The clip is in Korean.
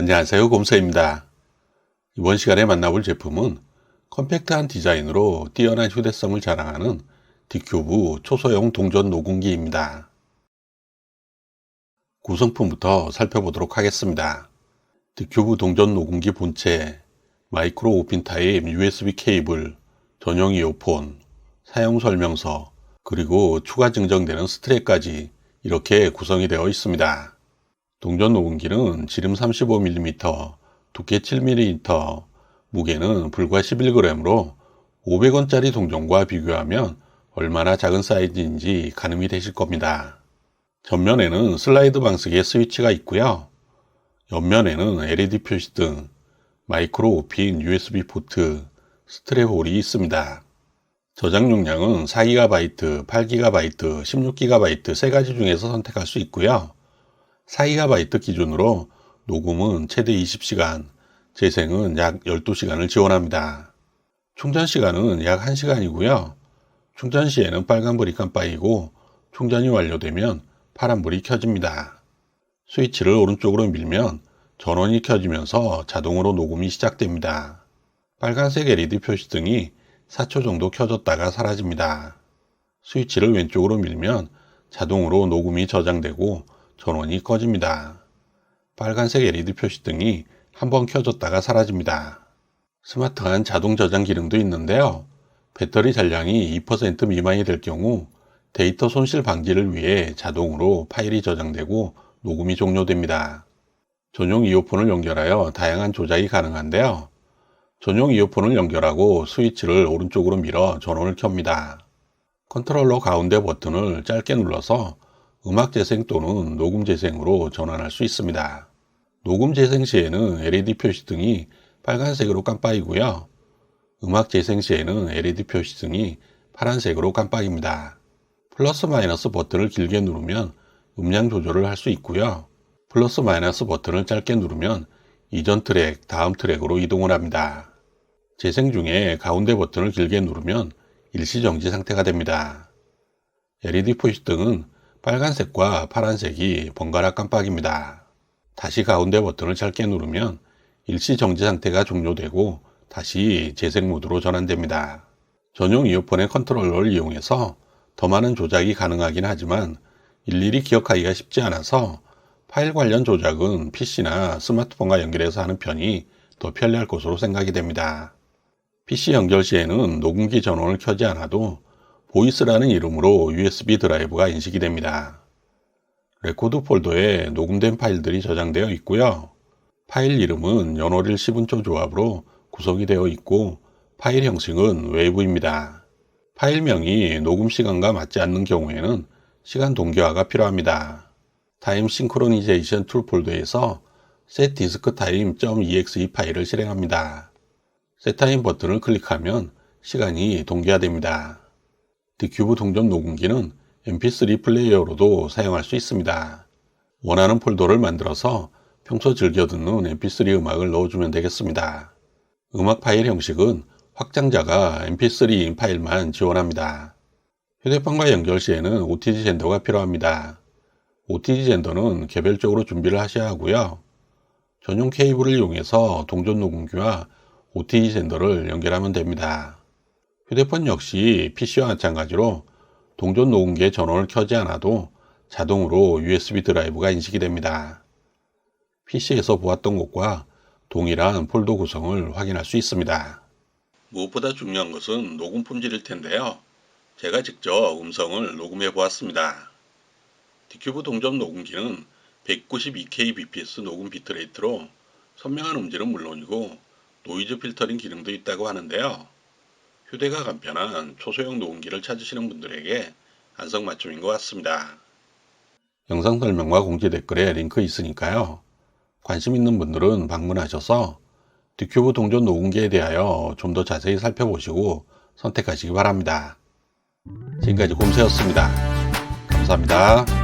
안녕하세요 곰서입니다. 이번 시간에 만나볼 제품은 컴팩트한 디자인으로 뛰어난 휴대성을 자랑하는 디큐브 초소형 동전 녹음기입니다. 구성품부터 살펴보도록 하겠습니다. 디큐브 동전 녹음기 본체, 마이크로 오핀 타입 USB 케이블, 전용 이어폰, 사용 설명서, 그리고 추가 증정되는 스트랩까지 이렇게 구성이 되어 있습니다. 동전 녹음기는 지름 35mm, 두께 7mm, 무게는 불과 11g으로 500원짜리 동전과 비교하면 얼마나 작은 사이즈인지 가늠이 되실 겁니다. 전면에는 슬라이드 방식의 스위치가 있고요. 옆면에는 LED 표시 등 마이크로 오핀 USB 포트, 스트랩 홀이 있습니다. 저장 용량은 4GB, 8GB, 16GB 세 가지 중에서 선택할 수 있고요. 4GB 기준으로 녹음은 최대 20시간, 재생은 약 12시간을 지원합니다. 충전 시간은 약 1시간이고요. 충전 시에는 빨간불이 깜빡이고 충전이 완료되면 파란불이 켜집니다. 스위치를 오른쪽으로 밀면 전원이 켜지면서 자동으로 녹음이 시작됩니다. 빨간색 LED 표시 등이 4초 정도 켜졌다가 사라집니다. 스위치를 왼쪽으로 밀면 자동으로 녹음이 저장되고 전원이 꺼집니다. 빨간색 LED 표시 등이 한번 켜졌다가 사라집니다. 스마트한 자동 저장 기능도 있는데요. 배터리 잔량이 2% 미만이 될 경우 데이터 손실 방지를 위해 자동으로 파일이 저장되고 녹음이 종료됩니다. 전용 이어폰을 연결하여 다양한 조작이 가능한데요. 전용 이어폰을 연결하고 스위치를 오른쪽으로 밀어 전원을 켭니다. 컨트롤러 가운데 버튼을 짧게 눌러서 음악 재생 또는 녹음 재생으로 전환할 수 있습니다. 녹음 재생 시에는 LED 표시 등이 빨간색으로 깜빡이고요. 음악 재생 시에는 LED 표시 등이 파란색으로 깜빡입니다. 플러스 마이너스 버튼을 길게 누르면 음량 조절을 할 수 있고요. 플러스 마이너스 버튼을 짧게 누르면 이전 트랙, 다음 트랙으로 이동을 합니다. 재생 중에 가운데 버튼을 길게 누르면 일시 정지 상태가 됩니다. LED 표시 등은 빨간색과 파란색이 번갈아 깜빡입니다. 다시 가운데 버튼을 짧게 누르면 일시 정지 상태가 종료되고 다시 재생 모드로 전환됩니다. 전용 이어폰의 컨트롤러를 이용해서 더 많은 조작이 가능하긴 하지만 일일이 기억하기가 쉽지 않아서 파일 관련 조작은 PC나 스마트폰과 연결해서 하는 편이 더 편리할 것으로 생각이 됩니다. PC 연결 시에는 녹음기 전원을 켜지 않아도 보이스라는 이름으로 USB 드라이브가 인식이 됩니다. 레코드 폴더에 녹음된 파일들이 저장되어 있고요. 파일 이름은 연월일 10분조 조합으로 구성이 되어 있고 파일 형식은 웨이브입니다. 파일명이 녹음 시간과 맞지 않는 경우에는 시간 동기화가 필요합니다. 타임 싱크로니제이션 툴 폴더에서 set disk time.exe 파일을 실행합니다. setTime 버튼을 클릭하면 시간이 동기화됩니다. 디큐브 동전 녹음기는 mp3 플레이어로도 사용할 수 있습니다. 원하는 폴더를 만들어서 평소 즐겨 듣는 mp3 음악을 넣어주면 되겠습니다. 음악 파일 형식은 확장자가 mp3인 파일만 지원합니다. 휴대폰과 연결 시에는 OTG 젠더가 필요합니다. OTG 젠더는 개별적으로 준비를 하셔야 하고요. 전용 케이블을 이용해서 동전 녹음기와 OTG 젠더를 연결하면 됩니다. 휴대폰 역시 PC와 마찬가지로 동전 녹음기의 전원을 켜지 않아도 자동으로 USB 드라이브가 인식이 됩니다. PC에서 보았던 것과 동일한 폴더 구성을 확인할 수 있습니다. 무엇보다 중요한 것은 녹음 품질일 텐데요. 제가 직접 음성을 녹음해 보았습니다. 디큐브 동전 녹음기는 192kbps 녹음 비트레이트로 선명한 음질은 물론이고 노이즈 필터링 기능도 있다고 하는데요. 휴대가 간편한 초소형 녹음기를 찾으시는 분들에게 안성맞춤인 것 같습니다. 영상 설명과 공지 댓글에 링크 있으니까요. 관심 있는 분들은 방문하셔서 디큐브 동전 녹음기에 대하여 좀 더 자세히 살펴보시고 선택하시기 바랍니다. 지금까지 곰새였습니다. 감사합니다.